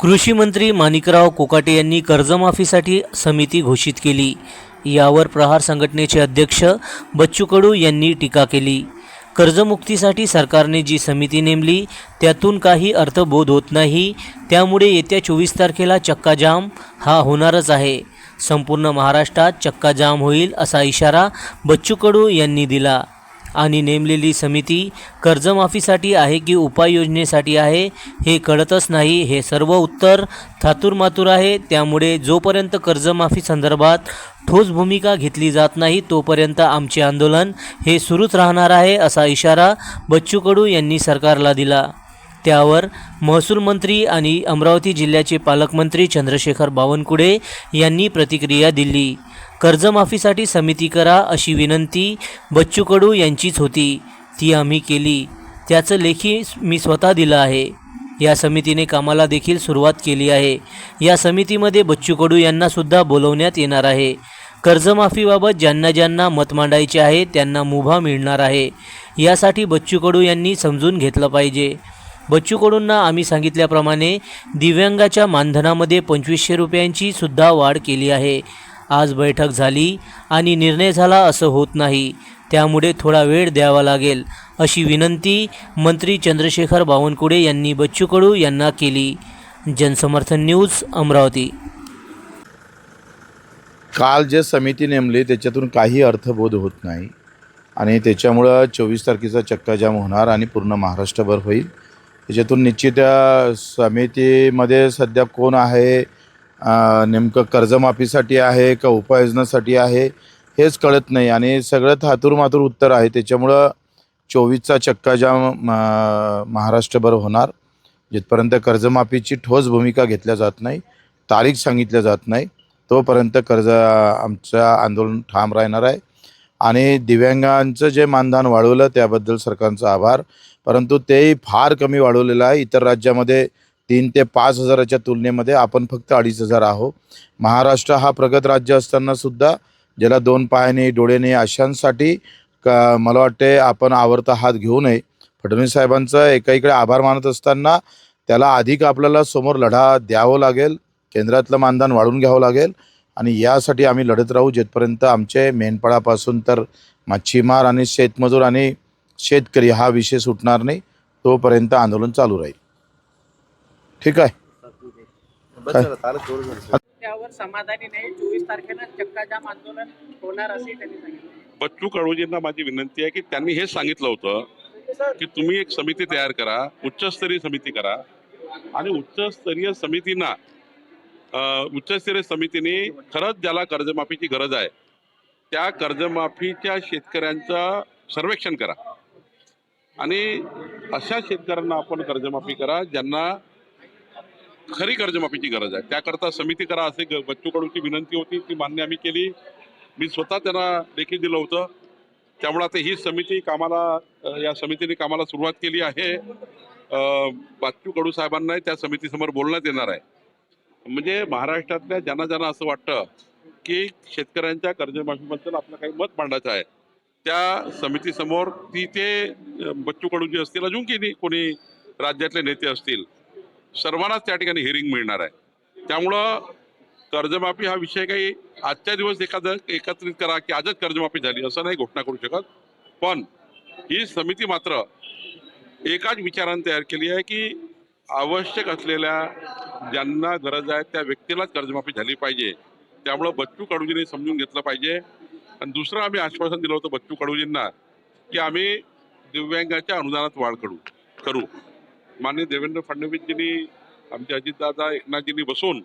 कृषी मंत्री माणिकराव कोकाटे यांनी कर्जमाफीसाठी समिती घोषित केली. यावर प्रहार संघटनेचे अध्यक्ष बच्चू कडू यांनी टीका केली. कर्जमुक्तीसाठी सरकारने जी समिती नेमली त्यातून काही अर्थबोध होत नाही. त्यामुळे येत्या चोवीस तारखेला चक्काजाम हा होणारच आहे. संपूर्ण महाराष्ट्रात चक्काजाम होईल असा इशारा बच्चू कडू यांनी दिला. आणि नेमलेली समिती कर्जमाफीसाठी आहे की उपाययोजनेसाठी आहे हे कळतच नाही. हे सर्व उत्तर थातूरमातूर आहे. त्यामुळे जोपर्यंत कर्जमाफी संदर्भात ठोस भूमिका घेतली जात नाही तोपर्यंत आमचे आंदोलन हे सुरूच राहणार आहे असा इशारा बच्चू कडू यांनी सरकारला दिला. त्यावर महसूल मंत्री आणि अमरावती जिल्ह्याचे पालकमंत्री चंद्रशेखर बावनकुळे यांनी प्रतिक्रिया दिली. कर्जमाफीसाठी समिती करा अशी विनंती बच्चू कडू यांचीच होती. ती आम्ही केली. त्याचं लेखी मी स्वतः दिलं आहे. या समितीने कामाला देखील सुरुवात केली आहे. या समितीमध्ये बच्चू कडू यांनासुद्धा बोलवण्यात येणार आहे. कर्जमाफीबाबत ज्यांना ज्यांना मत मांडायचे आहे त्यांना मुभा मिळणार आहे. यासाठी बच्चू कडू यांनी समजून घेतलं पाहिजे. बच्चू कडूंना आम्ही सांगितल्याप्रमाणे दिव्यांगाच्या मानधनामध्ये पंचवीसशे रुपयांची सुद्धा वाढ केली आहे. आज बैठक झाली आणि निर्णय झाला असं होत नाही. त्यामुळे थोडा वेळ द्यावा लागेल अशी विनंती मंत्री चंद्रशेखर बावनकुळे यांनी बच्चू कडू यांना केली. जनसमर्थन न्यूज अमरावती. काल जे समिती नेमली त्याच्यातून काही अर्थबोध होत नाही. आणि त्याच्यामुळं चोवीस तारखेचा चक्काजाम होणार आणि पूर्ण महाराष्ट्रभर होईल. त्याच्यातून निश्चित समितीमध्ये सध्या कोण आहे नेमकं कर्जमाफीसाठी आहे का उपाययोजनासाठी आहे हेच कळत नाही. आणि सगळं थातूरमातूर उत्तर आहे. त्याच्यामुळं चोवीसचा चक्काजाम म- महाराष्ट्रभर होणार. जिथपर्यंत कर्जमाफीची ठोस भूमिका घेतल्या जात नाही तारीख सांगितल्या जात नाही तोपर्यंत कर्ज आमचं आंदोलन ठाम राहणार आहे. आणि दिव्यांगांचं जे मानधन वाढवलं त्याबद्दल सरकारचा आभार. परंतु तेही फार कमी वाढवलेलं आहे. इतर राज्यामध्ये तीन ते पाच हजाराच्या तुलनेमध्ये आपण फक्त अडीच हजार आहो महाराष्ट्र हा प्रगत राज्य असताना सुद्धा ज्याला दोन पायाने डोळ्याने अशांसाठी का मला वाटते आपण आवडता हात घेऊ नये. फडणवीस साहेबांचं एका इकडे आभार मानत असताना त्याला अधिक आपल्याला समोर लढा द्यावं लागेल. केंद्रातलं मानधन वाढवून घ्यावं लागेल. आणि यासाठी आम्ही लढत राहू जिथपर्यंत आमचे मेंढपाळापासून तर मच्छीमार आणि शेतमजूर आणि शेतकरी हा विषय सुटणार नाही तोपर्यंत आंदोलन चालू राहील. ठीक आहे? त्यावर समाधानी नाही. चोवीस तारखेला चक्काजाम आंदोलन होणार असे त्यांनी सांगितलं. बच्चू कडूजींना माझी विनंती आहे की त्यांनी हेच सांगितलं होतं की तुम्ही एक समिती तयार करा उच्चस्तरीय समिती करा आणि उच्चस्तरीय समितीना उच्चस्तरीय समितीने खरंच ज्याला कर्जमाफीची गरज आहे त्या कर्जमाफीच्या शेतकऱ्यांचं सर्वेक्षण करा. आणि अशा शेतकऱ्यांना आपण कर्जमाफी करा ज्यांना खरी कर्जमाफीची गरज आहे. त्याकरता समिती करा असे बच्चू कडूची विनंती होती ती मान्य आम्ही केली. मी स्वतः त्यांना लेखी दिलं होतं. त्यामुळे आता ही समिती कामाला या समितीने कामाला सुरुवात केली आहे. बाच्चू कडू साहेबांना त्या समितीसमोर बोलण्यात येणार आहे. म्हणजे महाराष्ट्रातल्या ज्यांना ज्यांना असं वाटतं की शेतकऱ्यांच्या कर्जमाफीबद्दल आपलं काही मत मांडायचं आहे त्या समितीसमोर ती ते बच्चू कडू जे असतील अजून की कोणी राज्यातले नेते असतील सर्वांनाच त्या ठिकाणी हिअरिंग मिळणार आहे. त्यामुळं कर्जमाफी हा विषय काही आजच्या दिवस एखादं एकत्रित करा की आजच कर्जमाफी झाली असं नाही घोषणा करू शकत. पण ही समिती मात्र एकाच विचारानं तयार केली आहे की आवश्यक असलेल्या ज्यांना गरज आहे त्या व्यक्तीलाच कर्जमाफी झाली पाहिजे. त्यामुळं बच्चू कडूजींनी समजून घेतलं पाहिजे. आणि दुसरं आम्ही आश्वासन दिलं होतं बच्चू कडूजींना की आम्ही दिव्यांगाच्या अनुदानात वाढ करू करू. माननीय देवेंद्र फडणवीसजींनी आमचे अजितदादा एकनाथजींनी बसून